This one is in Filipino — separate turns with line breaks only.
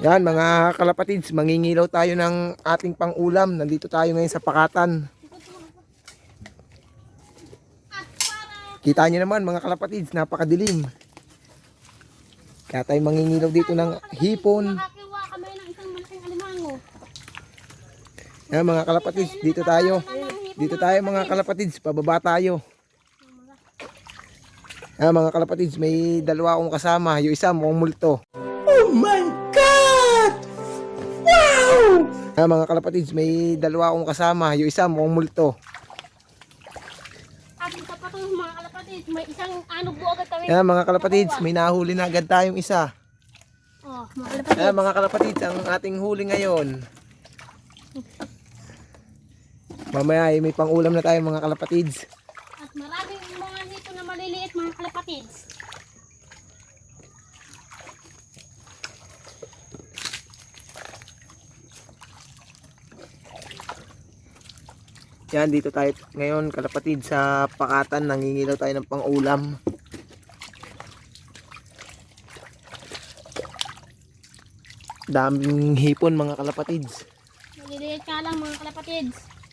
Yan mga kalapatids, mangingilaw tayo ng ating pangulam. Nandito tayo ngayon sa Pakatan. Kita nyo naman mga kalapatids, napakadilim. Kaya tayo mangingilaw dito ng hipon. Yan mga kalapatids, dito tayo. Dito tayo mga kalapatids, pababa tayo. Yan mga kalapatids, may dalawa akong kasama. Yung isa mukhang multo. Oh my God! Wow! Yan mga kalapatids, may dalawa akong kasama. Yung isa mukhang multo.
At isa pa itong mga kalapatid, may isang anog buo agad kami.
Yan mga kalapatids, may nahuli na agad tayong isa.
Oh, mga kalapatid.
Yan mga kalapatids, ang ating huli ngayon. Mamaya ay may pang-ulam na tayo mga kalapatids.
At maraming mga hito na maliliit mga kalapatids.
Yan, dito tayo ngayon kalapatid sa Pakatan. Nangingilaw tayo ng pang-ulam. Daming hipon mga kalapatids.
Maliliit ka lang mga kalapatids.